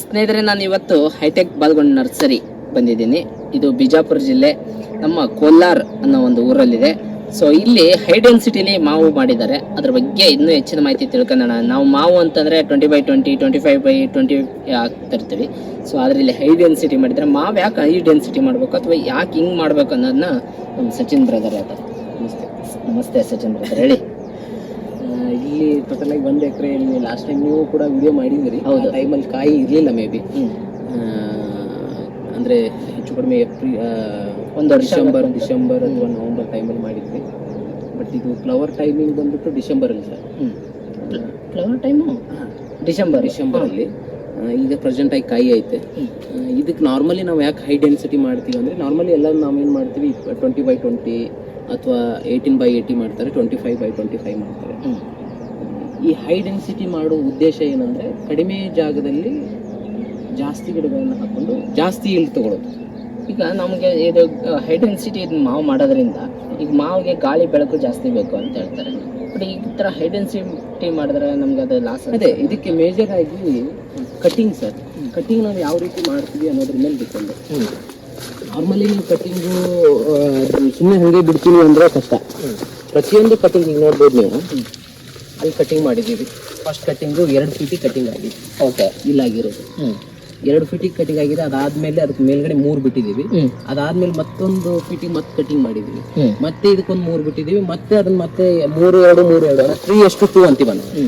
ಸ್ನೇಹಿತರೆ, ನಾನು ಇವತ್ತು ಹೈಟೆಕ್ ಬಾಲ್ಗೊಂಡ್ ನರ್ಸರಿ ಬಂದಿದ್ದೀನಿ. ಇದು ಬಿಜಾಪುರ ಜಿಲ್ಲೆ, ನಮ್ಮ ಕೋಲಾರ್ ಅನ್ನೋ ಒಂದು ಊರಲ್ಲಿದೆ. ಸೊ ಇಲ್ಲಿ ಹೈ ಡೆನ್ಸಿಟಿಲಿ ಮಾವು ಮಾಡಿದ್ದಾರೆ. ಅದ್ರ ಬಗ್ಗೆ ಇನ್ನೂ ಹೆಚ್ಚಿನ ಮಾಹಿತಿ ತಿಳ್ಕೊಳ್ಳೋಣ ನಾವು ಮಾವು ಅಂತಂದ್ರೆ twenty by twenty twenty five by twenty ಆಗ್ತಿರ್ತೀವಿ so ಅದರಲ್ಲಿ ಹೈ ಡೆನ್ಸಿಟಿ ಮಾಡಿದ್ರೆ ಮಾವು ಯಾಕೆ ಹೈ ಡೆನ್ಸಿಟಿ ಮಾಡಬೇಕು ಅಥವಾ ಯಾಕೆ ಹಿಂಗೆ ಮಾಡ್ಬೇಕು ಅನ್ನೋದನ್ನ ನಮ್ಮ ಸಚಿನ್ ಬ್ರದರ್ ಹೇಳ್ತಾರೆ. ನಮಸ್ತೆ. ನಮಸ್ತೆ ಸಚಿನ್ ಬ್ರದರ್ ಹೇಳಿ. ಇಲ್ಲಿ ಟೋಟಲ್ ಆಗಿ ಒಂದ್ ಎಕರೆಯಲ್ಲಿ ಲಾಸ್ಟ್ ಟೈಮ್ ನೀವು ಕೂಡ ವಿಡಿಯೋ ಮಾಡಿದ್ರಿ ಹೌದು. ಟೈಮಲ್ಲಿ ಕಾಯಿ ಇರಲಿಲ್ಲ ಮೇ ಬಿ ಅಂದ್ರೆ ಹೆಚ್ಚು ಕಡಿಮೆ ಏಪ್ರಿಲ್ ಒಂದು ಡಿಸೆಂಬರ್. ಡಿಸೆಂಬರ್ ಅಥವಾ ನವೆಂಬರ್ ಟೈಮಲ್ಲಿ ಮಾಡಿದ್ವಿ. ಬಟ್ ಇದು ಫ್ಲವರ್ ಟೈಮಿಂಗ್ ಬಂದ್ಬಿಟ್ಟು ಡಿಸೆಂಬರ್ ಅಲ್ಲಿ sir flower time December December ಅಲ್ಲಿ. ಈಗ ಪ್ರೆಸೆಂಟ್ ಆಗಿ ಕಾಯಿ ಐತೆ. ಇದಕ್ಕೆ ನಾರ್ಮಲಿ ನಾವು ಯಾಕೆ ಹೈ ಡೆನ್ಸಿಟಿ ಮಾಡ್ತೀವಿ ಅಂದರೆ ನಾರ್ಮಲಿ ಎಲ್ಲ ನಾವೇನು ಮಾಡ್ತೀವಿ ಟ್ವೆಂಟಿ ಬೈ ಟ್ವೆಂಟಿ ಅಥವಾ ಏಯ್ಟೀನ್ ಬೈ ಏಯ್ಟಿ ಮಾಡ್ತಾರೆ twenty five by twenty five ಮಾಡ್ತಾರೆ ಈ ಹೈ ಡೆನ್ಸಿಟಿ ಮಾಡೋ ಉದ್ದೇಶ ಏನಂದರೆ ಕಡಿಮೆ ಜಾಗದಲ್ಲಿ ಜಾಸ್ತಿ ಗಿಡಗಳನ್ನು ಹಾಕೊಂಡು ಜಾಸ್ತಿ ಇಲ್ಲಿ ತಗೊಳ್ಳೋದು. ಈಗ ನಮಗೆ ಇದು ಹೈ ಡೆನ್ಸಿಟಿ ಮಾವು ಮಾಡೋದ್ರಿಂದ ಈಗ ಮಾವಿಗೆ ಗಾಳಿ ಬೆಳಕು ಜಾಸ್ತಿ ಬೇಕು ಅಂತ ಹೇಳ್ತಾರೆ. ಬಟ್ ಈ ಥರ ಹೈ ಡೆನ್ಸಿಟಿ ಮಾಡಿದ್ರೆ ನಮ್ಗೆ ಅದು ಲಾಸ್ ಅದೇ ಇದಕ್ಕೆ ಮೇಜರ್ ಆಗಿ ಕಟಿಂಗ್ ಸರ್ ಕಟಿಂಗ್ ನಾವು ಯಾವ ರೀತಿ ಮಾಡ್ತೀವಿ ಅನ್ನೋದ್ರ ಮೇಲೆ ಡಿಪೆಂಡ್ ನಾರ್ಮಲಿ ನೀವು ಕಟಿಂಗು ಸುಮ್ಮನೆ ಹಂಗೆ ಬಿಡ್ತೀನಿ ಅಂದ್ರೆ ಕಷ್ಟ. ಪ್ರತಿಯೊಂದು ಕಟಿಂಗ್ ಈಗ ನೋಡ್ಬೋದು ನೀವು. ಅಲ್ಲಿ ಕಟಿಂಗ್ ಮಾಡಿದ್ದೀವಿ. ಫಸ್ಟ್ ಕಟಿಂಗು ಎರಡು ಫೀಟಿ ಕಟಿಂಗ್ ಆಗಿದೆ. ಓಕೆ ಇಲ್ಲಾಗಿರೋದು ಹ್ಞೂ ಎರಡು ಫೀಟಿಗೆ ಕಟಿಂಗ್ ಆಗಿದೆ. ಅದಾದ್ಮೇಲೆ ಅದಕ್ಕೆ ಮೇಲ್ಗಡೆ ಮೂರು ಬಿಟ್ಟಿದ್ದೀವಿ. ಅದಾದ್ಮೇಲೆ ಮತ್ತೊಂದು ಫೀಟಿಗೆ ಮತ್ತೆ ಕಟಿಂಗ್ ಮಾಡಿದ್ವಿ ಮತ್ತೆ ಇದಕ್ಕೊಂದು ಮೂರು ಬಿಟ್ಟಿದ್ದೀವಿ. ಮತ್ತೆ ಅದನ್ನ ಮತ್ತೆ ಮೂರು ಎರಡು ಮೂರು ಎರಡು ತ್ರೀ ಎಷ್ಟು ಟೂ ಅಂತೀವಿ ನಾವು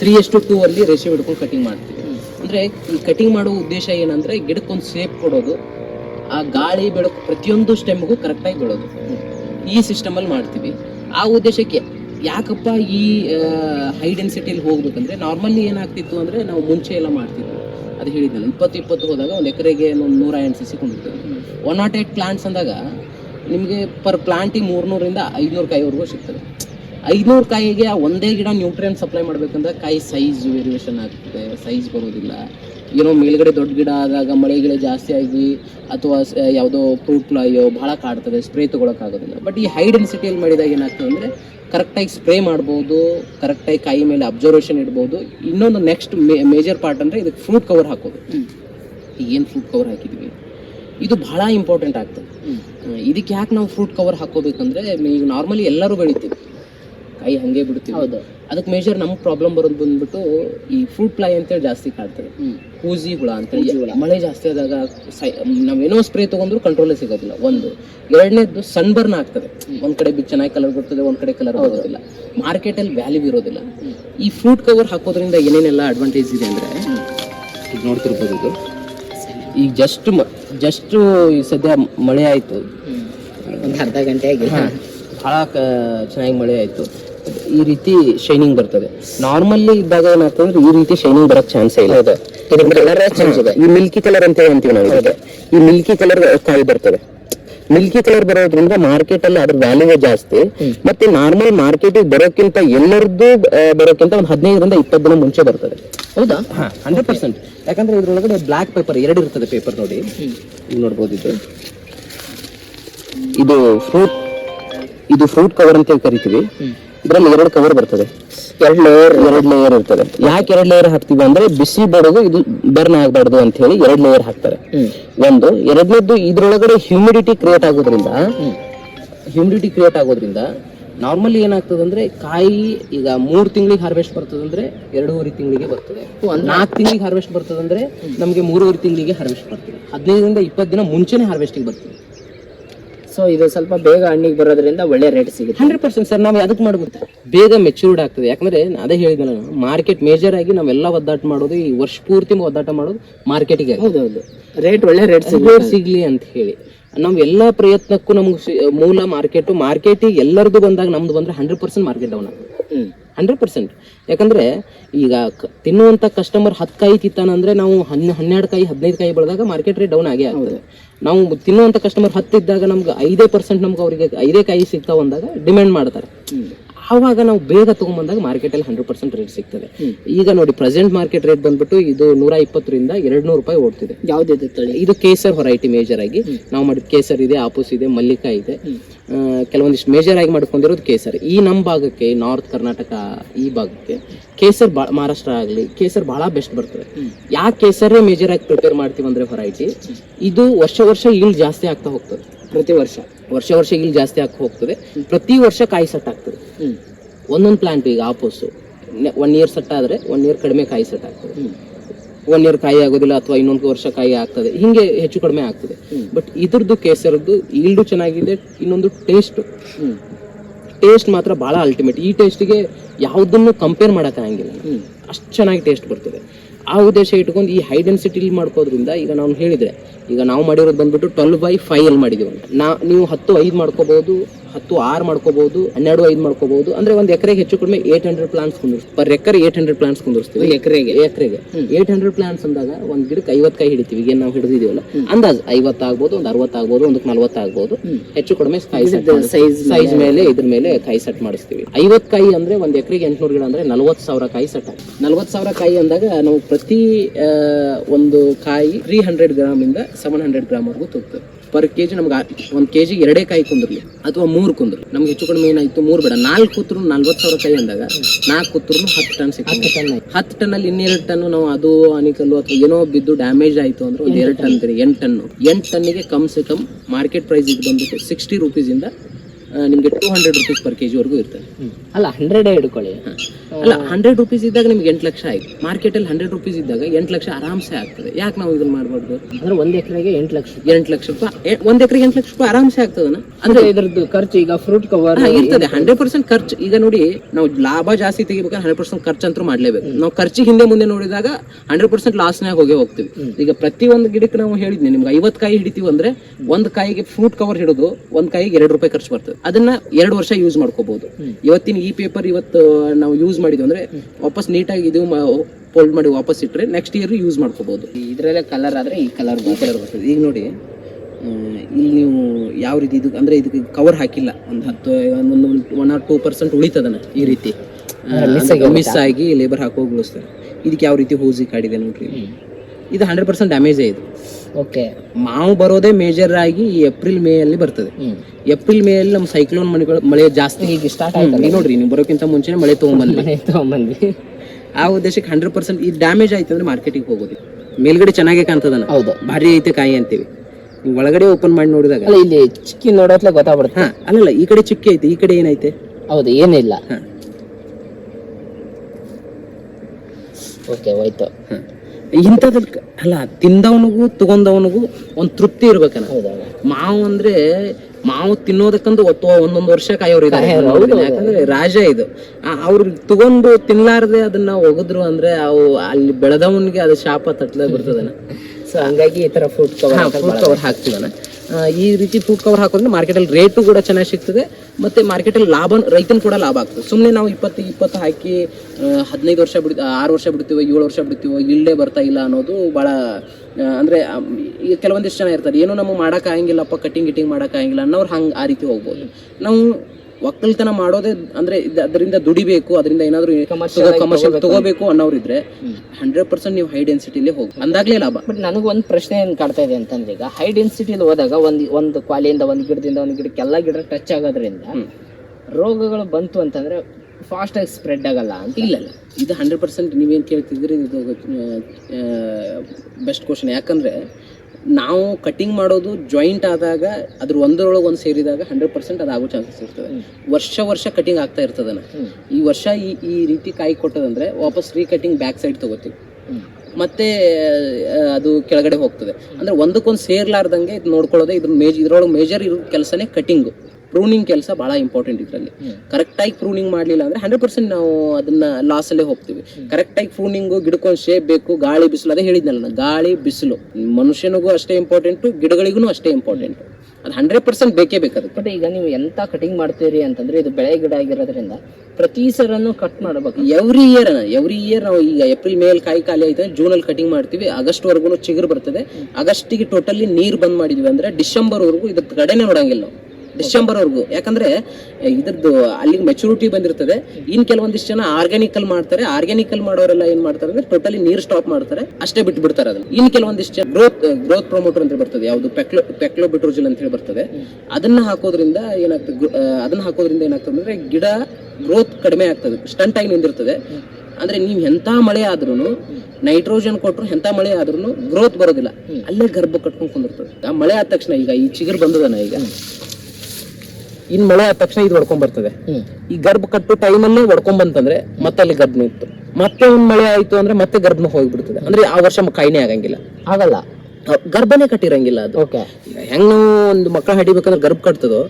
ತ್ರೀ ಎಷ್ಟು ಟೂ ಅಲ್ಲಿ ರೇಷೆ ಹಿಡ್ಕೊಂಡು ಕಟಿಂಗ್ ಮಾಡ್ತೀವಿ. ಅಂದ್ರೆ ಈ ಕಟಿಂಗ್ ಮಾಡೋ ಉದ್ದೇಶ ಏನಂದ್ರೆ ಗಿಡಕ್ಕೊಂದು ಸೇಪ್ ಕೊಡೋದು. ಆ ಗಾಳಿ ಬೆಳಕು ಪ್ರತಿಯೊಂದು ಸ್ಟೆಮ್ಗೂ ಕರೆಕ್ಟಾಗಿ ಬೆಳೋದು. ಈ ಸಿಸ್ಟಮ್ ಅಲ್ಲಿ ಮಾಡ್ತೀವಿ. ಆ ಉದ್ದೇಶಕ್ಕೆ ಯಾಕಪ್ಪ ಈ ಹೈ ಡೆನ್ಸಿಟಿಲಿ ಹೋಗ್ಬೇಕಂದ್ರೆ ನಾರ್ಮಲಿ ಏನಾಗ್ತಿತ್ತು ಅಂದ್ರೆ ನಾವು ಮುಂಚೆ ಎಲ್ಲ ಮಾಡ್ತಿದ್ವಿ. ಅದು ಹೇಳಿದ್ನಲ್ಲ, ಇಪ್ಪತ್ತು ಇಪ್ಪತ್ತು ಹೋದಾಗ ಒಂದು ಎಕರೆಗೆ ಒಂದು ನೂರ ಎಂಟು ಸಿ ಸಿ ಕೊಂಡಿರ್ತೀವಿ ಒನ್ ನಾಟ್ ಏಟ್ ಪ್ಲಾಂಟ್ಸ್ ಅಂದಾಗ ನಿಮಗೆ ಪರ್ ಪ್ಲಾಂಟಿಗೆ ಮೂರ್ನೂರಿಂದ ಐದುನೂರು ಕಾಯಿವರೆಗೂ ಸಿಗ್ತದೆ. ಐದುನೂರು ಕಾಯಿಗೆ ಆ ಒಂದೇ ಗಿಡ ನ್ಯೂಟ್ರಿಯನ್ ಸಪ್ಲೈ ಮಾಡಬೇಕಂದ್ರೆ ಕಾಯಿ ಸೈಜ್ ವೇರಿಯೇಷನ್ ಆಗ್ತದೆ ಸೈಜ್ ಬರೋದಿಲ್ಲ. ಏನೋ ಮೇಲ್ಗಡೆ ದೊಡ್ಡ ಗಿಡ ಆದಾಗ ಮಳೆ ಗಿಡ ಜಾಸ್ತಿ ಆಗಿ ಅಥವಾ ಯಾವುದೋ ಫ್ರೂಟ್ ಫ್ಲೈಯೋ ಭಾಳ ಕಾಡ್ತದೆ ಸ್ಪ್ರೇ ತೊಗೊಳಕ್ಕಾಗೋದಿಲ್ಲ. ಬಟ್ ಈ ಹೈ ಡೆನ್ಸಿಟಿಯಲ್ಲಿ ಮಾಡಿದಾಗ ಏನಾಗ್ತದೆ ಅಂದರೆ ಕರೆಕ್ಟಾಗಿ ಸ್ಪ್ರೇ ಮಾಡ್ಬೋದು ಕರೆಕ್ಟಾಗಿ ಕಾಯಿ ಮೇಲೆ ಅಬ್ಸರ್ವೇಷನ್ ಇಡ್ಬೋದು. ಇನ್ನೊಂದು ನೆಕ್ಸ್ಟ್ ಮೇಜರ್ ಪಾರ್ಟ್ ಅಂದರೆ ಇದಕ್ಕೆ ಫ್ರೂಟ್ ಕವರ್ ಹಾಕೋದು. ಈಗ ಏನು ಫ್ರೂಟ್ ಕವರ್ ಹಾಕಿದ್ವಿ? ಇದು ಬಹಳ ಇಂಪಾರ್ಟೆಂಟ್ ಆಗ್ತದೆ. ಇದಕ್ಕೆ ಯಾಕೆ ನಾವು ಫ್ರೂಟ್ ಕವರ್ ಹಾಕೋಬೇಕಂದ್ರೆ ಈಗ ನಾರ್ಮಲಿ ಎಲ್ಲರೂ ಬೆಳಿತೀವಿ. ಕಾಯಿ ಹಂಗೆ ಬಿಡ್ತೀವಿ. ಹೌದು. ಅದಕ್ಕೆ ಮೇಜರ್ ನಮ್ಗೆ ಪ್ರಾಬ್ಲಮ್ ಬರೋದು ಬಂದ್ಬಿಟ್ಟು ಈ ಫ್ರೂಟ್ ಫ್ಲೈ ಅಂತೇಳಿ ಜಾಸ್ತಿ ಕಾಡ್ತದೆ. ಹೂಜಿ ಹುಳ ಅಂತೇಳಿ ಹುಳ. ಮಳೆ ಜಾಸ್ತಿ ಆದಾಗ ಸೈ ನಾವೇನೋ ಸ್ಪ್ರೇ ತಗೊಂಡ್ರು ಕಂಟ್ರೋಲೇ ಸಿಗೋದಿಲ್ಲ. ಒಂದು. ಎರಡನೇದು ಸನ್ಬರ್ನ್ ಆಗ್ತದೆ. ಒಂದ್ ಕಡೆ ಬಿಚ್ಚ ಚೆನ್ನಾಗಿ ಕಲರ್ ಬರ್ತದೆ ಒಂದ್ ಕಡೆ ಕಲರ್ ಬರೋದಿಲ್ಲ. ಮಾರ್ಕೆಟಲ್ಲಿ ವ್ಯಾಲ್ಯೂ ಇರೋದಿಲ್ಲ. ಈ ಫ್ರೂಟ್ ಕವರ್ ಹಾಕೋದ್ರಿಂದ ಏನೇನೆಲ್ಲ ಅಡ್ವಾಂಟೇಜ್ ಇದೆ ಅಂದ್ರೆ ಈಗ ನೋಡ್ತಿರ್ಬೋದು ಇದು. ಈಗ ಜಸ್ಟ್ ಜಸ್ಟ್ ಸದ್ಯ ಮಳೆ ಆಯ್ತು. ಒಂದು ಅರ್ಧ ಗಂಟೆ ಆಗಿ ಬಹಳ ಚೆನ್ನಾಗಿ ಮಳೆ ಆಯ್ತು. ಈ ರೀತಿ ಶೈನಿಂಗ್ ಬರ್ತದೆ. ನಾರ್ಮಲ್ಲಿ ಇದ್ದಾಗ ಏನಾಗ್ತದೆ ಈ ರೀತಿ ಶೈನಿಂಗ್ ಬರೋಕ್ ಚಾನ್ಸ್ ಇಲ್ಲ. ಇದು ಕಲರ್ ಚೇಂಜ್ ಇದೆ. ಈ ಮಿಲ್ಕಿ ಕಲರ್ ಅಂತ ಹೇಳ್ತೀವಿ ನಾವು. ಈ ಮಿಲ್ಕಿ ಕಲರ್ ಕಾಯಿ ಬರ್ತದೆ. ಮಿಲ್ಕಿ ಕಲರ್ ಬರೋದ್ರಿಂದ ಮಾರ್ಕೆಟ್ ಅಲ್ಲಿ ಅದ್ರ ವ್ಯಾಲ್ಯೂ ಜಾಸ್ತಿ. ಮತ್ತೆ ನಾರ್ಮಲ್ ಮಾರ್ಕೆಟ್ ಬರೋಕ್ಕಿಂತ ಎಲ್ಲರದ್ದು ಬರೋಕ್ಕಿಂತ ಒಂದು ಹದಿನೈದರಿಂದ ಇಪ್ಪತ್ತು ದಿನ ಮುಂಚೆ ಬರ್ತದೆ. ಹೌದಾ? ಹಂಡ್ರೆಡ್ ಪರ್ಸೆಂಟ್ ಯಾಕಂದ್ರೆ ಇದ್ರೊಳಗಡೆ ಬ್ಲಾಕ್ ಪೇಪರ್ ಎರಡು ಇರ್ತದೆ ಪೇಪರ್ ನೋಡಿ. ನೋಡ್ಬೋದು ಇದು. ಇದು ಫ್ರೂಟ್ ಇದು ಫ್ರೂಟ್ ಕವರ್ ಅಂತ ಕರಿತೀವಿ. ಇದರಲ್ಲಿ ಎರಡು ಕವರ್ ಬರ್ತದೆ. ಎರಡು ಲೇಯರ್ ಎರಡು ಲೇಯರ್ ಇರ್ತದೆ. ಯಾಕೆ ಎರಡು ಲೇಯರ್ ಹಾಕ್ತೀವಿ ಅಂದ್ರೆ ಬಿಸಿ ಬರೋದು ಇದು ಬರ್ನ್ ಆಗಬಾರ್ದು ಅಂತ ಹೇಳಿ ಎರಡು ಲೇಯರ್ ಹಾಕ್ತಾರೆ. ಒಂದು ಎರಡನೇದ್ದು ಇದ್ರೊಳಗಡೆ ಹ್ಯೂಮಿಡಿಟಿ ಕ್ರಿಯೇಟ್ ಆಗೋದ್ರಿಂದ ಹ್ಯೂಮಿಡಿಟಿ ಕ್ರಿಯೇಟ್ ಆಗೋದ್ರಿಂದ ನಾರ್ಮಲಿ ಏನಾಗ್ತದೆ ಅಂದ್ರೆ ಕಾಯಿ ಈಗ ಮೂರ್ ತಿಂಗಳಿಗೆ ಹಾರ್ವೆಸ್ಟ್ ಬರ್ತದಂದ್ರೆ ಎರಡೂವರೆ ತಿಂಗಳಿಗೆ ಬರ್ತದೆ. ನಾಲ್ಕು ತಿಂಗಳಿಗೆ ಹಾರ್ವೆಸ್ಟ್ ಬರ್ತದಂದ್ರೆ ನಮಗೆ ಮೂರುವರೆ ತಿಂಗಳಿಗೆ ಹಾರ್ವೆಸ್ಟ್ ಬರ್ತದೆ. ಹದಿನೈದರಿಂದ ಇಪ್ಪತ್ತು ದಿನ ಮುಂಚೆನೆ ಹಾರ್ವೆಸ್ಟಿಂಗ್ ಬರ್ತದೆ. ಸೊ ಇದು ಸ್ವಲ್ಪ ಬೇಗ ಹಣ್ಣಿಗೆ ಬರೋದ್ರಿಂದ ಒಳ್ಳೆ ರೇಟ್ ಸಿಗುತ್ತೆ. ಹಂಡ್ರೆಡ್ ಪರ್ಸೆಂಟ್ ಸರ್ ನಾವು ಅದಕ್ಕೆ ಮಾಡ್ಬೋದು. ಬೇಗ ಮೆಚೂರ್ಡ್ ಆಗ್ತದೆ. ಯಾಕಂದ್ರೆ ನಾನು ಅದೇ ಹೇಳಿದ್ನಲ್ಲ ನಾನು ಮಾರ್ಕೆಟ್ ಮೇಜರ್ ಆಗಿ ನಾವೆಲ್ಲ ಒದ್ದಾಟ ಮಾಡೋದು ಈ ವರ್ಷ ಪೂರ್ತಿ ಒದ್ದಾಟ ಮಾಡೋದು ಮಾರ್ಕೆಟಿಗೆ ಹೌದೌದು. ರೇಟ್ ಒಳ್ಳೆ ರೇಟ್ ಸಿಗ್ಲಿ ಅಂತ ಹೇಳಿ. ನಾವು ಎಲ್ಲ ಪ್ರಯತ್ನಕ್ಕೂ ನಮ್ಗೆ ಮೂಲ ಮಾರ್ಕೆಟ್ ಮಾರ್ಕೆಟಿಗೆ ಎಲ್ಲರದು ಬಂದಾಗ ನಮ್ದು ಬಂದ್ರೆ ಹಂಡ್ರೆಡ್ ಪರ್ಸೆಂಟ್ ಮಾರ್ಕೆಟ್ ಡೌನ್ ಆಗುತ್ತೆ ಹ್ಮ್. Hundred percent. ಯಾಕಂದ್ರೆ ಈಗ ತಿನ್ನುವಂತ ಕಸ್ಟಮರ್ ಹತ್ತು ಕಾಯಿ ತಿತ್ತಾನ ಅಂದ್ರೆ ನಾವು ಹನ್ನೆ ಹನ್ನೆರಡು ಕಾಯಿ, ಹದಿನೈದು ಕಾಯಿ ಬೆಳೆದಾಗ ಮಾರ್ಕೆಟ್ ರೇಟ್ ಡೌನ್ ಆಗೇ ಆಗ್ತದೆ. ನಾವು ತಿನ್ನುವಂತ ಕಸ್ಟಮರ್ ಹತ್ತಿದ್ದಾಗ ನಮ್ಗೆ ಐದೇ ಪರ್ಸೆಂಟ್ ನಮ್ಗೆ ಅವರಿಗೆ ಐದೇ ಕಾಯಿ ಸಿಗ್ತಾವಂದಾಗ ಡಿಮ್ಯಾಂಡ್ ಮಾಡ್ತಾರೆ. ಆವಾಗ ನಾವು ಬೇಗ ತಗೊಂಬಂದಾಗ ಮಾರ್ಕೆಟಲ್ಲಿ ಹಂಡ್ರೆಡ್ ಪರ್ಸೆಂಟ್ ರೇಟ್ ಸಿಗ್ತದೆ. ಈಗ ನೋಡಿ ಪ್ರೆಸೆಂಟ್ ಮಾರ್ಕೆಟ್ ರೇಟ್ ಬಂದ್ಬಿಟ್ಟು ಇದು ನೂರ ಇಪ್ಪತ್ತರಿಂದ ಎರಡು ನೂರು ರೂಪಾಯಿ ಓಡ್ತಿದೆ. ಯಾವ್ದು ತಳಿ? ಇದು ಕೇಸರ್ ಹೊರೈಟಿ ಮೇಜರ್ ಆಗಿ. ನಾವು ಮಾಡಿದ ಕೇಸರ್ ಇದೆ ಆಪೂಸ್ ಇದೆ ಮಲ್ಲಿಕಾ ಇದೆ. ಕೆಲವೊಂದಿಷ್ಟು ಮೇಜರ್ ಆಗಿ ಮಾಡ್ಕೊಂಡಿರೋದು ಕೇಸರ್. ಈ ನಮ್ಮ ಭಾಗಕ್ಕೆ ನಾರ್ತ್ ಕರ್ನಾಟಕ ಈ ಭಾಗಕ್ಕೆ ಕೇಸರ್ ಬಾ ಮಹಾರಾಷ್ಟ್ರ ಆಗಲಿ ಕೇಸರ್ ಬಹಳ ಬೆಸ್ಟ್ ಬರ್ತದೆ. ಯಾಕೆ ಕೇಸರೇ ಮೇಜರ್ ಆಗಿ ಪ್ರಿಪೇರ್ ಮಾಡ್ತೀವಿ ಅಂದ್ರೆ ಹೊರೈಟಿ ಇದು ವರ್ಷ ವರ್ಷ ಈಲ್ಡ್ ಜಾಸ್ತಿ ಆಗ್ತಾ ಹೋಗ್ತದೆ. ಪ್ರತಿ ವರ್ಷ? ವರ್ಷ ವರ್ಷ ಇಲ್ಲಿ ಜಾಸ್ತಿ ಹಾಕಿ ಹೋಗ್ತದೆ. ಪ್ರತಿ ವರ್ಷ ಕಾಯಿ ಸೆಟ್ ಆಗ್ತದೆ ಒಂದೊಂದು ಪ್ಲಾಂಟ್ ಈಗ ಆಪೋಸು ಒನ್ ಇಯರ್ ಸೆಟ್ ಆದ್ರೆ ಒನ್ ಇಯರ್ ಕಡಿಮೆ ಕಾಯಿ ಸೆಟ್ ಆಗ್ತದೆ. ಒನ್ ಇಯರ್ ಕಾಯಿ ಆಗೋದಿಲ್ಲ ಅಥವಾ ಇನ್ನೊಂದು ವರ್ಷ ಕಾಯಿ ಆಗ್ತದೆ. ಹಿಂಗೆ ಹೆಚ್ಚು ಕಡಿಮೆ ಆಗ್ತದೆ. ಬಟ್ ಇದ್ರದ್ದು ಕೇಸರದ್ದು ಈಲ್ಡು ಚೆನ್ನಾಗಿದೆ ಇನ್ನೊಂದು ಟೇಸ್ಟ್ ಟೇಸ್ಟ್ ಮಾತ್ರ ಬಹಳ ಅಲ್ಟಿಮೇಟ್ ಈ ಟೇಸ್ಟಿಗೆ ಯಾವುದನ್ನು ಕಂಪೇರ್ ಹ್ಮ್. ಅಷ್ಟು ಚೆನ್ನಾಗಿ ಟೇಸ್ಟ್ ಬರ್ತದೆ. ಆ ಉದ್ದೇಶ ಇಟ್ಕೊಂಡು ಈ ಹೈ ಡೆನ್ಸಿಟಿಲಿ ಮಾಡ್ಕೋದ್ರಿಂದ ಈಗ ನಾವು ಹೇಳಿದ್ರೆ, ಈಗ ನಾವು ಮಾಡಿರೋದು ಬಂದ್ಬಿಟ್ಟು ಟ್ವೆಲ್ ಬೈ ಫೈವ್ ಅಲ್ಲಿ ಮಾಡಿದೀವಿ ನಾ ನೀವು ಹತ್ತು, ಐದು ಮಾಡ್ಕೋಬಹುದು ಹತ್ತು ಆರು ಮಾಡ್ಕೋಬಹುದು ಹನ್ನೆರಡು ಐದು ಮಾಡ್ಕೋಬಹುದು. ಅಂದ್ರೆ ಒಂದು ಎಕರೆಗೆ ಹೆಚ್ಚು ಕಡಿಮೆ eight hundred plants ಕುಂದಿರ್ತೀವಿ per acre eight hundred plants ಕುಂದಿರ್ತೀವಿ ಎಕರೆಗೆ. ಎಕರೆಗೆ. ಏಟ್ ಹಂಡ್ರೆಡ್ ಪ್ಲಾಂಟ್ಸ್ ಅಂದಾಗ ಒಂದ್ ಗಿಡಕ್ಕೆ ಐವತ್ ಕಾಯಿ ಹಿಡಿತೀವಿ. ಈಗ ನಾವು ಹಿಡಿದಿದೀವಲ್ಲ. ಅಂದಾಜ್ ಐವತ್ ಆಗ್ಬೋದು ಒಂದು ಅರವತ್ ಆಗ್ಬೋದು ಒಂದಕ್ಕೆ ನಲ್ವತ್ ಆಗ್ಬೋದು. ಹೆಚ್ಚು ಕಡಿಮೆ ಸೈಜ್ ಸೈಜ್ ಮೇಲೆ. ಇದ್ರ ಮೇಲೆ ಕಾಯಿ ಸೆಟ್ ಮಾಡಿಸ್ತೀವಿ. ಐವತ್ ಕಾಯಿ ಅಂದ್ರೆ ಒಂದ್ ಎಕರೆಗೆ ಎಂಟ್ನೂರು ಗಿಡ ಅಂದ್ರೆ ನಲ್ವತ್ ಸಾವಿರ ಕಾಯಿ ಸೆಟ್ ಆಗ್ತದೆ ನಲ್ವತ್ ಸಾವಿರ ಕಾಯಿ ಅಂದಾಗ ನಾವು ಪ್ರತಿ ಒಂದು ಕಾಯಿ ತ್ರೀ ಹಂಡ್ರೆಡ್ ಗ್ರಾಮ್ ಇಂದ ಸೆವೆನ್ ಹಂಡ್ರೆಡ್ ಗ್ರಾಮ್ ವರೆಗೂ ತುಗ್ತದೆ ಪರ್ ಕೆಜಿ ನಮ್ಗೆ ಒಂದ್ ಕೆಜಿ ಎರಡೇ ಕಾಯಿ ಕುಂದ್ರಲಿ ಅಥವಾ ಮೂರು ಕುಂದ್ರು ನಮ್ಗೆ ಹೆಚ್ಚು ಕಡಿಮೆ ಏನಾಯ್ತು? ಮೂರು ಬೇಡ. ನಾಲ್ಕು ಕೂತ್ರು ನಲ್ವತ್ತು ಸಾವಿರ ಕಾಯಿ ಅಂದಾಗ ನಾಲ್ಕು ಕೂತ್ರು ಹತ್ತು ಟನ್ ಸಿಗ್ತದೆ ಹತ್ತು ಟನ್ ಅಲ್ಲಿ ಇನ್ನೆರಡು ಟನ್ ನಾವು ಅದು ಅನಿಕಲ್ಲು ಅಥವಾ ಏನೋ ಬಿದ್ದು ಡ್ಯಾಮೇಜ್ ಆಯ್ತು ಅಂದ್ರೆ ಒಂದು ಎರಡು ಟನ್ ಎಂಟು ಟನ್ನು ಎಂಟು ಟನ್ನಿಗೆ ಕಮ್ ಸೆ ಕಮ್ ಮಾರ್ಕೆಟ್ ಪ್ರೈಸ್ ಇದು ಬಂದ್ಬಿಟ್ಟು ಸಿಕ್ಸ್ಟಿ ರುಪೀಸಿಂದ ನಿಮಗೆ two hundred rupees per KG ವರೆಗೂ ಇರ್ತದೆ. ಅಲ್ಲ ಹಂಡ್ರೆಡ್ ಹಿಡ್ಕೊಳ್ಳಿ ಅಲ್ಲ ಹಂಡ್ರೆಡ್ ರುಪೀಸ್ ಇದ್ದಾಗ ನಿಮ್ಗೆ ಎಂಟು ಲಕ್ಷ ಆಯ್ತು. ಮಾರ್ಕೆಟ್ ಅಲ್ಲಿ ಹಂಡ್ರೆಡ್ ರುಪೀಸ್ ಇದ್ದಾಗ ಎಂಟು ಲಕ್ಷ ಆರಾಮ್ಸೆ ಆಗ್ತದೆ. ಯಾಕೆ ನಾವು ಇದನ್ನ ಮಾಡ್ಬಾರ್ದು? ಅಂದ್ರೆ ಒಂದ್ ಎಕರೆಗೆ ಎಂಟು ಲಕ್ಷ. ಎಂಟು ಲಕ್ಷ ರೂಪಾಯಿ ಒಂದ್ ಎಕರೆಗೆ ಎಂಟು ಲಕ್ಷ ರೂಪಾಯಿ ಆರಾಮ್ಸೆ ಆಗ್ತದನ? ಅಂದ್ರೆ ಇದ್ರದ್ದು ಖರ್ಚು ಈಗ ಫ್ರೂಟ್ ಕವರ್ ಇರ್ತದೆ. ಹಂಡ್ರೆಡ್ ಪರ್ಸೆಂಟ್ ಖರ್ಚು. ಈಗ ನೋಡಿ ನಾವು ಲಾಭ ಜಾಸ್ತಿ ತೆಗಿಬೇಕಾದ್ರೆ ಹಂಡ್ರೆಡ್ ಪರ್ಸೆಂಟ್ ಖರ್ಚು ಅಂತೂ ಮಾಡಲೇಬೇಕು. ನಾವು ಖರ್ಚು ಹಿಂದೆ ಮುಂದೆ ನೋಡಿದಾಗ ಹಂಡ್ರೆಡ್ ಪರ್ಸೆಂಟ್ ಲಾಸ್ನಾಗ ಹೋಗೇ ಹೋಗ್ತೀವಿ. ಈಗ ಪ್ರತಿ ಒಂದು ಗಿಡಕ್ಕೆ ನಾವು ಹೇಳಿದ್ನಿ ನಿಮ್ಗೆ ಐವತ್ತು ಕಾಯಿ ಹಿಡಿತೀವಿ ಅಂದ್ರೆ ಒಂದ್ ಕಾಯಿಗೆ ಫ್ರೂಟ್ ಕವರ್ ಹಿಡಿದು ಒಂದ್ ಕಾಯಿಗೆ ಎರಡು ರೂಪಾಯಿ ಖರ್ಚು ಬರ್ತದೆ. ಅದನ್ನ ಎರಡು ವರ್ಷ ಯೂಸ್ ಮಾಡ್ಕೋಬಹುದು ಇವತ್ತಿನ ಈ ಪೇಪರ್ ಇವತ್ತು ನಾವು ಯೂಸ್ ಮಾಡಿದ್ವಿ ಅಂದ್ರೆ ವಾಪಸ್ ನೀಟಾಗಿ ಇದು ಫೋಲ್ಡ್ ಮಾಡಿ ವಾಪಸ್ ಇಟ್ಟರೆ ನೆಕ್ಸ್ಟ್ ಇಯರ್ ಯೂಸ್ ಮಾಡ್ಕೋಬಹುದು ಇದ್ರಲ್ಲೇ ಕಲರ್ ಆದ್ರೆ ಈ ಕಲರ್ ಕಲರ್ ಬರ್ತದೆ. ಈಗ ನೋಡಿ ಇಲ್ಲಿ ನೀವು ಯಾವ ರೀತಿ ಇದು ಅಂದ್ರೆ ಇದಕ್ಕೆ ಕವರ್ ಹಾಕಿಲ್ಲ. ಒಂದು ಹತ್ತು ಒಂದು ಒನ್ ಆರ್ ಟೂ ಪರ್ಸೆಂಟ್ ಉಳಿತದನ ಈ ರೀತಿ. ಮಿಸ್ ಆಗಿ ಲೇಬರ್ ಹಾಕಿ ಉಳಿಸ್ತಾರೆ. ಇದಕ್ಕೆ ಯಾವ ರೀತಿ ಹೂಸಿ ಕಾಡಿದೆ ನೋಡ್ರಿ. ಇದು ಹಂಡ್ರೆಡ್ ಪರ್ಸೆಂಟ್ ಡ್ಯಾಮೇಜೇ ಇದು. ಓಕೆ ಮಾವು ಬರೋದೇ ಮೇಜರ್ ಆಗಿ ಏಪ್ರಿಲ್ ಮೇ ಅಲ್ಲಿ ಬರ್ತದೆ. ಏಪ್ರಿಲ್ ಮೇ ಅಲ್ಲಿ ನಮ್ಮ ಸೈಕ್ಲೋನ್ ಮಳೆಗಳು ಮಳೆ ಜಾಸ್ತಿ ಈಗ ಸ್ಟಾರ್ಟ್ ಆಗಿ ಈಗ ನೋಡ್ರಿ ನೀವು ಬರೋಕ್ಕಿಂತ ಮುಂಚೆನೆ ಮಳೆ ತೊಗೊಂಬಂದ್ರಿ ತಗೊಂಬಂದ್ವಿ. ಆ ಉದ್ದೇಶಕ್ಕೆ ಹಂಡ್ರೆಡ್ ಪರ್ಸೆಂಟ್ ಈ ಡ್ಯಾಮೇಜ್ ಆಯ್ತು ಅಂದ್ರೆ ಮಾರ್ಕೆಟಿಗೆ ಹೋಗೋದು. ಮೇಲ್ಗಡೆ ಚೆನ್ನಾಗೇ ಕಾಣ್ತದನ ಹೌದು. ಭಾರಿ ಐತೆ ಕಾಯಿ ಅಂತೀವಿ. ನೀವು ಒಳಗಡೆ ಓಪನ್ ಮಾಡಿ ನೋಡಿದಾಗ. ಅಲ್ಲ ಇಲ್ಲಿ ಚಿಕ್ಕಿ ನೋಡೋತ್ಲೆ ಗೊತ್ತಾಗ್ಬಿಡುತ್ತೆ. ಹಾ ಅಲ್ಲಲ್ಲ ಈ ಕಡೆ ಚಿಕ್ಕಿ ಐತೆ ಈ ಕಡೆ ಏನೈತೆ? ಹೌದು ಏನಿಲ್ಲ. ಹಾ. ಓಕೆ ಹೋಯ್ತು. ಇಂಥದ್ರಲ್ಲಿ ಅಲ್ಲ ತಿಂದವನಿಗೂ ತಗೊಂಡವನಿಗೂ ಒಂದು ತೃಪ್ತಿ ಇರ್ಬೇಕನ ಹೌದೌದು ಮಾವು ಅಂದ್ರೆ ಮಾವು ತಿನ್ನೋದಕ್ಕಂದು ಒತ್ತು ಒಂದೊಂದು ವರ್ಷ ಕಾಯೋರು ಇದ್ದಾರೆ ಯಾಕಂದ್ರೆ ರಾಜ ಇದು. ಅವ್ರು ತಗೊಂಡು ತಿನ್ಲಾರ್ದೆ ಅದನ್ನ ಒಗದ್ರು ಅಂದ್ರೆ ಅವು ಅಲ್ಲಿ ಬೆಳೆದವನ್ಗೆ ಅದು ಶಾಪ ತಟ್ಲೇ ಬರ್ತದ ಸೊ ಹಂಗಾಗಿ ಈ ತರ ಫುಡ್ ಕವರ್ ಫುಡ್ ಕವರ್ ಹಾಕ್ತೀವನ ಈ ರೀತಿ ಫ್ರೂಟ್ ಕವರ್ ಹಾಕೋದ್ರೆ ಮಾರ್ಕೆಟಲ್ಲಿ ರೇಟು ಕೂಡ ಚೆನ್ನಾಗಿ ಸಿಗ್ತದೆ. ಮತ್ತೆ ಮಾರ್ಕೆಟಲ್ಲಿ ಲಾಭ, ರೈತನ ಕೂಡ ಲಾಭ ಆಗ್ತದೆ. ಸುಮ್ಮನೆ ನಾವು ಇಪ್ಪತ್ತು ಇಪ್ಪತ್ತು ಹಾಕಿ ಹದಿನೈದು ವರ್ಷ ಬಿಡ್ ಆರು ವರ್ಷ ಬಿಡ್ತೀವೋ, ಏಳು ವರ್ಷ ಬಿಡ್ತೀವೋ, ಇಲ್ಲೇ ಬರ್ತಾ ಇಲ್ಲ ಅನ್ನೋದು ಭಾಳ ಅಂದರೆ ಈಗ ಕೆಲವೊಂದಿಷ್ಟು ಜನ ಇರ್ತಾರೆ. ಏನು ನಮಗೆ ಮಾಡೋಕ್ಕಾಗಂಗಿಲ್ಲಪ್ಪ ಕಟ್ಟಿಂಗ್ ಕಟಿಂಗ್ ಗಿಟಿಂಗ್ ಮಾಡಕ್ ಆಗಂಗಿಲ್ಲ ಅನ್ನೋರು ಹಂಗೆ ಆ ರೀತಿ ಹೋಗ್ಬೋದು. ನಾವು ಒಕ್ಕಲ್ತನ ಮಾಡೋದೇ ಅಂದ್ರೆ ಅದರಿಂದ ದುಡಿಬೇಕು ಅದರಿಂದ ಏನಾದ್ರು ಕಮರ್ಷಿಯಲ್ ತಗೋಬೇಕು. ಅನ್ನೋರಿದ್ರೆ ಹಂಡ್ರೆಡ್ ಪರ್ಸೆಂಟ್ ನೀವು ಹೈ ಡೆನ್ಸಿಟಿಲಿ ಹೋಗಿ ಅಂದಾಗ್ಲೇ ಲಾಭ. ಬಟ್ ನನಗೆ ಒಂದು ಪ್ರಶ್ನೆ ಏನು ಕಾಡ್ತಾ ಇದೆ ಅಂತಂದ್ರೆ ಈಗ ಹೈ ಡೆನ್ಸಿಟಿಲಿ ಹೋದಾಗ ಒಂದು ಒಂದು ಕ್ವಾಲಿಯಿಂದ ಒಂದು ಗಿಡದಿಂದ ಒಂದು ಗಿಡಕ್ಕೆ ಎಲ್ಲ ಗಿಡ ಟಚ್ ಆಗೋದ್ರಿಂದ ರೋಗಗಳು ಬಂತು ಅಂತಂದ್ರೆ ಫಾಸ್ಟ್ ಆಗಿ ಸ್ಪ್ರೆಡ್ ಆಗಲ್ಲ ಅಂತ. ಇಲ್ಲ ಇಲ್ಲ. ಇದು ಹಂಡ್ರೆಡ್ ಪರ್ಸೆಂಟ್ ನೀವೇನು ಕೇಳ್ತಿದ್ರಿ ಇದು ಬೆಸ್ಟ್ ಕ್ವಶನ್ ಯಾಕಂದ್ರೆ ನಾವು ಕಟಿಂಗ್ ಮಾಡೋದು ಜಾಯಿಂಟ್ ಆದಾಗ ಅದ್ರ ಒಂದರೊಳಗೆ ಒಂದು ಸೇರಿದಾಗ ಹಂಡ್ರೆಡ್ ಪರ್ಸೆಂಟ್ ಅದು ಆಗೋ ಚಾನ್ಸಸ್ ಇರ್ತದೆ. ವರ್ಷ ವರ್ಷ ಕಟಿಂಗ್ ಆಗ್ತಾ ಇರ್ತದನ ಈ ವರ್ಷ ಈ ಈ ರೀತಿ ಕಾಯಿ ಕೊಟ್ಟದಂದ್ರೆ ವಾಪಸ್ ರೀ ಕಟಿಂಗ್ ಬ್ಯಾಕ್ ಸೈಡ್ ತಗೋತೀವಿ. ಮತ್ತೆ ಅದು ಕೆಳಗಡೆ ಹೋಗ್ತದೆ. ಅಂದ್ರೆ ಒಂದಕ್ಕೊಂದು ಸೇರ್ಲಾರ್ದಂಗೆ ಇದು ನೋಡ್ಕೊಳ್ಳೋದೇ ಇದ್ರ ಮೇಜ್ ಇದ್ರೊಳಗೆ ಮೇಜರ್ ಇರೋ ಕೆಲಸನೇ ಕಟಿಂಗ್ ಪ್ರೂನಿಂಗ್ ಕೆಲಸ ಭಾಳ ಇಂಪಾರ್ಟೆಂಟ್ ಇದರಲ್ಲಿ. ಕರೆಕ್ಟಾಗಿ ಪ್ರೂನಿಂಗ್ ಮಾಡಲಿಲ್ಲ ಅಂದ್ರೆ ಹಂಡ್ರೆಡ್ ಪರ್ಸೆಂಟ್ ನಾವು ಅದನ್ನ ಲಾಸಲ್ಲೇ ಹೋಗ್ತೀವಿ. ಕರೆಕ್ಟಾಗಿ ಪ್ರೂನಿಂಗು ಗಿಡಕ್ಕೊಂದು ಶೇಪ್ ಬೇಕು ಗಾಳಿ ಬಿಸಿಲು ಅದೇ ಹೇಳಿದ್ನಲ್ಲ ನಾನು, ಗಾಳಿ ಬಿಸಿಲು. ಮನುಷ್ಯನಿಗೂ ಅಷ್ಟೇ ಇಂಪಾರ್ಟೆಂಟು ಗಿಡಗಳಿಗೂ ಅಷ್ಟೇ ಇಂಪಾರ್ಟೆಂಟ್ ಅದು ಹಂಡ್ರೆಡ್ ಪರ್ಸೆಂಟ್ ಬೇಕೇ ಬೇಕು ಬಟ್ ಈಗ ನೀವು ಎಂತ ಕಟಿಂಗ್ ಮಾಡ್ತೀರಿ ಅಂತಂದ್ರೆ ಇದು ಬೆಳೆ ಗಿಡ ಆಗಿರೋದ್ರಿಂದ ಪ್ರತಿ ಸರನ್ನು ಕಟ್ ಮಾಡಬೇಕು. ಎವ್ರಿ ಇಯರ್ ಎವ್ರಿ ಇಯರ್ ನಾವು ಈಗ ಏಪ್ರಿಲ್ ಮೇಲ್ ಕಾಯಿ ಖಾಲಿ ಆಯ್ತು ಜೂನ್ ಅಲ್ಲಿ ಕಟಿಂಗ್ ಮಾಡ್ತೀವಿ. ಆಗಸ್ಟ್ ವರ್ಗು ಚಿಗುರು ಬರ್ತದೆ. ಆಗಸ್ಟಿಗೆ ಟೋಟಲಿ ನೀರು ಬಂದ್ ಮಾಡಿದ್ವಿ ಅಂದ್ರೆ ಡಿಸೆಂಬರ್ ವರೆಗೂ ಇದ್ರ ಕಡೆನೇ ನೋಡಂಗಿಲ್ಲ ನಾವು. ಡಿಸೆಂಬರ್ ವರ್ಗು ಯಾಕಂದ್ರೆ, ಇದ್ರದ್ದು ಅಲ್ಲಿಗೆ ಮೆಚುರಿಟಿ ಬಂದಿರ್ತದೆ. ಇನ್ ಕೆಲವೊಂದಿಷ್ಟು ಜನ ಆರ್ಗ್ಯಾನಿಕಲ್ ಮಾಡ್ತಾರೆ. ಆರ್ಗ್ಯಾನಿಕಲ್ ಮಾಡೋರೆಲ್ಲ ಏನ್ ಮಾಡ್ತಾರೆ ಅಂದ್ರೆ ಟೋಟಲಿ ನೀರ್ ಸ್ಟಾಪ್ ಮಾಡ್ತಾರೆ. ಅಷ್ಟೇ ಬಿಟ್ಟು ಬಿಡ್ತಾರೆ ಅದನ್ನ. ಇನ್ ಕೆಲವೊಂದಿಷ್ಟು ಜನ ಗ್ರೋತ್ ಗ್ರೋತ್ ಪ್ರಮೋಟರ್ ಅಂತ ಬರ್ತದೆ. ಯಾವುದು ಪೆಕ್ಲೋ, ಪೆಕ್ಲೋಬಿಟ್ರೋಜಿಲ್ ಅಂತ ಹೇಳಿ ಬರ್ತದೆ. ಅದನ್ನ ಹಾಕೋದ್ರಿಂದ ಏನಾಗ್ತದೆ ಅದನ್ನ ಹಾಕೋದ್ರಿಂದ ಏನಾಗ್ತದೆ ಅಂದ್ರೆ, ಗಿಡ ಗ್ರೋತ್ ಕಡಿಮೆ ಆಗ್ತದೆ. ಸ್ಟಂಟ್ ಆಗಿ ನಿಂದಿರ್ತದೆ. ಅಂದ್ರೆ ನೀವು ಎಂತ ಮಳೆ ಆದ್ರೂ ನೈಟ್ರೋಜನ್ ಕೊಟ್ಟರು ಎಂತ ಮಳೆ ಆದ್ರೂ ಗ್ರೋತ್ ಬರೋದಿಲ್ಲ. ಅಲ್ಲೇ ಗರ್ಭ ಕಟ್ಕೊಂಡು ಕುಂದಿರ್ತದೆ. ಆ ಮಳೆ ಆದ ತಕ್ಷಣ ಈಗ ಈ ಚಿಗುರು ಬಂದದನ ಈಗ. ಇನ್ ಮಳೆ ಆದ ತಕ್ಷಣ ಇದು ಹೊಡ್ಕೊಂಡ್ ಬರ್ತದೆ ಈ ಗರ್ಭ ಕಟ್ಟು ಟೈಮಲ್ಲಿ ಹೊಡ್ಕೊಂಡ್ ಬಂತಂದ್ರೆ ಮತ್ತೆ ಅಲ್ಲಿ ಗರ್ಭ ನಿಂತು ಮತ್ತೆ ಒಂದ್ ಮಳೆ ಆಯ್ತು ಅಂದ್ರೆ ಮತ್ತೆ ಗರ್ಭ ಹೋಗ್ಬಿಡ್ತದೆ. ಅಂದ್ರೆ ಆ ವರ್ಷ ಕಾಯಿನೇ ಆಗಂಗಿಲ್ಲ. ಆಗಲ್ಲ. ಗರ್ಭನೇ ಕಟ್ಟಿರಂಗಿಲ್ಲ ಅದು. ಹೆಂಗ್ ನಾವು ಒಂದು ಮಕ್ಕಳ ಹಡಿಬೇಕಂದ್ರೆ ಗರ್ಭ ಕಟ್ತದೋ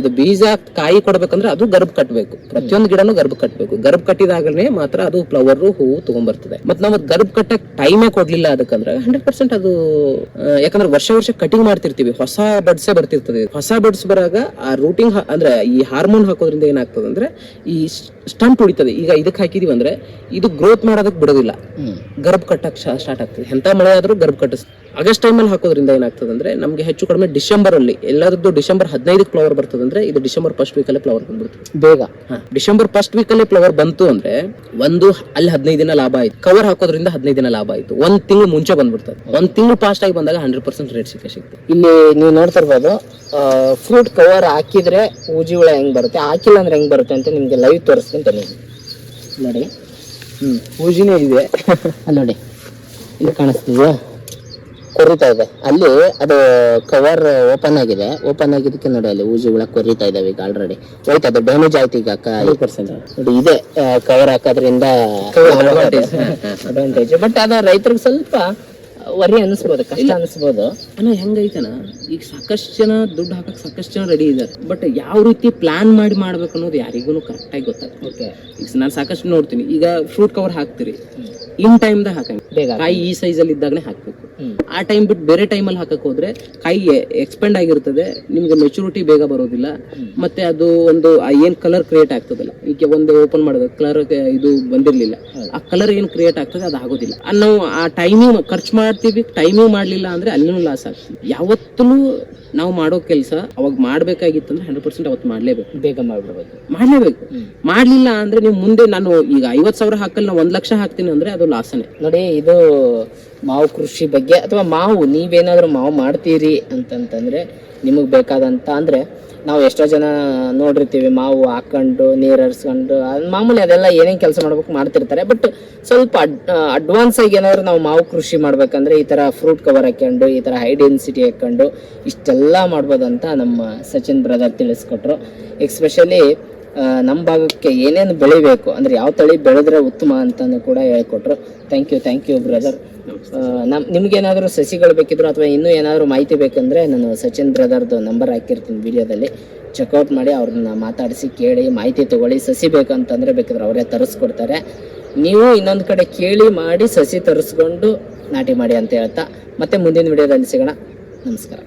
ಅದು ಬೀಜ ಕಾಯಿ ಕೊಡ್ಬೇಕಂದ್ರೆ ಅದು ಗರ್ಭ ಕಟ್ಟಬೇಕು ಪ್ರತಿಯೊಂದು ಗಿಡನೂ ಗರ್ಭ ಕಟ್ಟಬೇಕು ಗರ್ಭ ಕಟ್ಟಿದಾಗಲೇ ಮಾತ್ರ ಅದು ಫ್ಲವರ್ ಹೂವು ತಗೊಂಡ್ಬರ್ತದೆ ಮತ್ ನಾವು ಗರ್ಭ ಕಟ್ಟಕ್ ಟೈಮೇ ಕೊಡ್ಲಿಲ್ಲ ಅದಕ್ಕಂದ್ರೆ ಹಂಡ್ರೆಡ್ ಪರ್ಸೆಂಟ್ ಅದು ಯಾಕಂದ್ರೆ ವರ್ಷ ವರ್ಷ ಕಟಿಂಗ್ ಮಾಡ್ತಿರ್ತೀವಿ. ಹೊಸ ಬಡ್ಸೆ ಬರ್ತಿರ್ತದೆ. ಹೊಸ ಬಡ್ಸ್ ಬರಾಗ ಆ ರೂಟಿಂಗ್ ಅಂದ್ರೆ ಈ ಹಾರ್ಮೋನ್ ಹಾಕೋದ್ರಿಂದ ಏನಾಗ್ತದೆ ಅಂದ್ರೆ ಈ ಸ್ಟಂಟ್ ಉಳಿತದೆ. ಈಗ ಇದಕ್ಕೆ ಹಾಕಿದೀವಿ ಅಂದ್ರೆ ಇದು ಗ್ರೋತ್ ಮಾಡೋದಕ್ಕೆ ಬಿಡೋದಿಲ್ಲ. ಗರ್ಭ ಕಟ್ಟಕ್ ಸ್ಟಾರ್ಟ್ ಆಗ್ತದೆ. ಎಂತ ಮಳೆ ಆದ್ರೂ ಗರ್ಭ ಕಟ್ಟಿಸ್ ಆಗಸ್ಟ್ ಟೈಮಲ್ಲಿ ಹಾಕೋದ್ರಿಂದ ಏನಾಗ್ತದೆ ಅಂದ್ರೆ ನಮ್ಗೆ ಹೆಚ್ಚು ಕಡಿಮೆ ಡಿಸೆಂಬರ್ ಅಲ್ಲಿ ಎಲ್ಲರದ್ದು ಡಿಸೆಂಬರ್ ಹದಿನೈದಕ್ಕೆ ಫ್ಲವರ್ ಬರ್ತದೆ ಅಂದ್ರೆ ಇದು ಡಿಸೆಂಬರ್ ಫಸ್ಟ್ ವೀಕಲ್ಲೇ ಫ್ಲವರ್ ಬಂದ್ಬಿಡ್ತದೆ ಬೇಗ. ಡಿಸೆಂಬರ್ ಫಸ್ಟ್ ವೀಕಲ್ಲೇ ಫ್ಲವರ್ ಬಂತು ಅಂದ್ರೆ ಒಂದು ಅಲ್ಲಿ ಹದಿನೈದು ದಿನ ಲಾಭ ಆಯ್ತು. ಕವರ್ ಹಾಕೋದ್ರಿಂದ ಹದಿನೈದು ದಿನ ಲಾಭ ಆಯ್ತು. ಒಂದ್ ತಿಂಗಳು ಮುಂಚೆ ಬಂದ್ಬಿಡ್ತದೆ. ಒಂದ್ ತಿಂಗಳು ಫಾಸ್ಟ್ ಆಗಿ ಬಂದಾಗ ಹಂಡ್ರೆಡ್ ಪರ್ಸೆಂಟ್ ರೇಟ್ ಸಿಕ್ಕ ಸಿಗ್ತದೆ ಇಲ್ಲಿ ನೀವು ನೋಡ್ತಾ ಇರ್ಬೋದು ಫ್ರೂಟ್ ಕವರ್ ಹಾಕಿದ್ರೆ ಹೂಜಿ ಹುಳ ಹೆಂಗ್ ಬರುತ್ತೆ? ಹಾಕಿಲ್ಲ ಅಂದ್ರೆ ಹೆಂಗ್ ಬರುತ್ತೆ ಅಂತ ನಿಮ್ಗೆ ಲೈವ್ ತೋರಿಸ್ತೀನಿ. ಬನ್ನಿ ನೋಡಿ. ಹ್ಮ್. ಪೂಜಿನೇ ಇದೆ. ಅಲ್ಲಿ ನೋಡಿ. ಇಲ್ಲಿ ಕಾಣಿಸ್ತಿದ್ಯಾ? ಕೊರಿತಾ ಇದೆ. ಅಲ್ಲಿ ಅದು ಕವರ್ ಓಪನ್ ಆಗಿದೆ. ಓಪನ್ ಆಗಿದ್ದಕ್ಕೆ ನೋಡಿ ಅಲ್ಲಿ ಊಜಿಗಳ ಕೊರಿತಾ ಇದಾವೆ ಈಗ ಆಲ್ರೆಡಿ ಹೋಯ್ತು ಅದು ಡ್ಯಾಮೇಜ್ ಆಯ್ತು ಈಗ ನೋಡಿ ಇದೆ ಕವರ್ ಹಾಕೋದ್ರಿಂದ. ಅಡ್ವಾಂಟೇಜ್ ಬಟ್ ಅದು ರೈತರಿಗೆ ಸ್ವಲ್ಪ ವರಿ ಅನಿಸ್ಬೋದು ಕಷ್ಟ ಅನಿಸ್ಬೋದು ಅಣ್ಣ ಹೆಂಗೈತನ ಈಗ ಸಾಕಷ್ಟು ಜನ ದುಡ್ಡು ಹಾಕಕ್ ಸಾಕಷ್ಟು ಜನ ರೆಡಿ ಇದ್ದಾರೆ ಬಟ್ ಯಾವ ರೀತಿ ಪ್ಲಾನ್ ಮಾಡಿ ಮಾಡ್ಬೇಕು ಅನ್ನೋದು ಯಾರಿಗೂ ಕರೆಕ್ಟಾಗಿ ಗೊತ್ತಾಗ್ತದೆ ಓಕೆ ಈಗ ನಾನು ಸಾಕಷ್ಟು ನೋಡ್ತೀನಿ. ಈಗ ಫ್ರೂಟ್ ಕವರ್ ಹಾಕ್ತೀರಿ. ಇನ್ ಟೈಮ್ದಾಗ ಹಾಕಂಗ. ಬೇಗ ಕಾಯಿ ಈ ಸೈಜ್ ಅಲ್ಲಿ ಇದ್ದಾಗನೇ ಹಾಕ್ಬೇಕು. ಆ ಟೈಮ್ ಬಿಟ್ಟು ಬೇರೆ ಟೈಮ್ ಅಲ್ಲಿ ಹಾಕಕ್ ಹೋದ್ರೆ ಕಾಯಿ ಎಕ್ಸ್ಪೆಂಡ್ ಆಗಿರ್ತದೆ ನಿಮ್ಗೆ ಮೆಚುರಿಟಿ ಬೇಗ ಬರೋದಿಲ್ಲ. ಮತ್ತೆ ಅದು ಒಂದು ಏನ್ ಕಲರ್ ಕ್ರಿಯೇಟ್ ಆಗ್ತದಲ್ಲ ಈಗ ಒಂದು ಓಪನ್ ಮಾಡೋದು ಕಲರ್ ಇದು ಬಂದಿರ್ಲಿಲ್ಲ. ಆ ಕಲರ್ ಏನ್ ಕ್ರಿಯೇಟ್ ಆಗ್ತದೆ ಅದು ಆಗೋದಿಲ್ಲ. ನಾವು ಆ ಟೈಮಿಂಗ್ ಖರ್ಚು ಮಾಡ್ತೀವಿ ಟೈಮಿಂಗ್ ಮಾಡ್ಲಿಲ್ಲ ಅಂದ್ರೆ ಅಲ್ಲಿನೂ ಲಾಸ್ ಆಗ್ತದೆ. ಯಾವತ್ತೂ ನಾವು ಮಾಡೋ ಕೆಲಸ ಅವಾಗ ಮಾಡ್ಬೇಕಾಗಿತ್ತು ಅಂದ್ರೆ ಹಂಡ್ರೆಡ್ ಪರ್ಸೆಂಟ್ ಅವತ್ತು ಮಾಡ್ಲೇಬೇಕು. ಬೇಗ ಮಾಡ್ಬಿಡ್ಬೋದು ಮಾಡ್ಲೇಬೇಕು. ಮಾಡ್ಲಿಲ್ಲ ಅಂದ್ರೆ ನೀವು ಮುಂದೆ ನಾನು ಈಗ ಐವತ್ ಸಾವಿರ ಹಾಕಲ್ಲ ನಾ ಒಂದ್ ಲಕ್ಷ ಹಾಕ್ತೀನಿ ಅಂದ್ರೆ ಅದು ಲಾಸನೆ. ನೋಡಿ ಇದು ಮಾವು ಕೃಷಿ ಬಗ್ಗೆ ಅಥವಾ ಮಾವು ನೀವೇನಾದ್ರೂ ಮಾವು ಮಾಡ್ತೀರಿ ಅಂತಂತಂದ್ರೆ ನಿಮಗೆ ಬೇಕಾದಂತ ಅಂದ್ರೆ ನಾವು ಎಷ್ಟೋ ಜನ ನೋಡಿರ್ತೀವಿ, ಮಾವು ಹಾಕೊಂಡು, ನೀರು ಹರಿಸ್ಕೊಂಡು, ಅದು ಮಾಮೂಲಿ ಅದೆಲ್ಲ ಏನೇನು ಕೆಲಸ ಮಾಡ್ಬೇಕು ಮಾಡ್ತಿರ್ತಾರೆ. ಬಟ್ ಸ್ವಲ್ಪ ಅಡ್ ಅಡ್ವಾನ್ಸ್ ಆಗಿ ಏನಾದ್ರು ನಾವು ಮಾವು ಕೃಷಿ ಮಾಡ್ಬೇಕಂದ್ರೆ ಈ ತರ ಫ್ರೂಟ್ ಕವರ್ ಹಾಕ್ಕೊಂಡು ಈ ತರ ಹೈ ಡೆನ್ಸಿಟಿ ಹಾಕ್ಕೊಂಡು ಇಷ್ಟೆಲ್ಲ ಮಾಡ್ಬೋದಂತ ನಮ್ಮ ಸಚಿನ್ ಬ್ರದರ್ ತಿಳಿಸ್ಕೊಟ್ರು. ಎಕ್ಸ್ಪೆಷಲಿ ನಮ್ಮ ಭಾಗಕ್ಕೆ ಏನೇನು ಬೆಳಿಬೇಕು? ಅಂದರೆ ಯಾವ ತಳಿ ಬೆಳೆದ್ರೆ ಉತ್ತಮ ಅಂತಲೂ ಕೂಡ ಹೇಳ್ಕೊಟ್ರು. Thank you thank you brother ನಮ್, ನಿಮ್ಗೇನಾದರೂ ಸಸಿಗಳು ಬೇಕಿದ್ರು ಅಥವಾ ಇನ್ನೂ ಏನಾದರೂ ಮಾಹಿತಿ ಬೇಕಂದ್ರೆ ನಾನು ಸಚಿನ್ ಬ್ರದರ್ದು ನಂಬರ್ ಹಾಕಿರ್ತೀನಿ ವಿಡಿಯೋದಲ್ಲಿ. ಚೆಕ್ಔಟ್ ಮಾಡಿ ಅವ್ರನ್ನ ಮಾತಾಡಿಸಿ ಕೇಳಿ, ಮಾಹಿತಿ ತಗೊಳ್ಳಿ. ಸಸಿ ಬೇಕಂತಂದ್ರೆ ಬೇಕಿದ್ರೆ ಅವರೇ ತರಿಸ್ಕೊಡ್ತಾರೆ. ನೀವು ಇನ್ನೊಂದು ಕಡೆ ಕೇಳಿ ಮಾಡಿ ಸಸಿ ತರಿಸ್ಕೊಂಡು ನಾಟಿ ಮಾಡಿ ಅಂತ ಹೇಳ್ತಾ. ಮತ್ತೆ ಮುಂದಿನ ವಿಡಿಯೋದಲ್ಲಿ ಸಿಗೋಣ. ನಮಸ್ಕಾರ.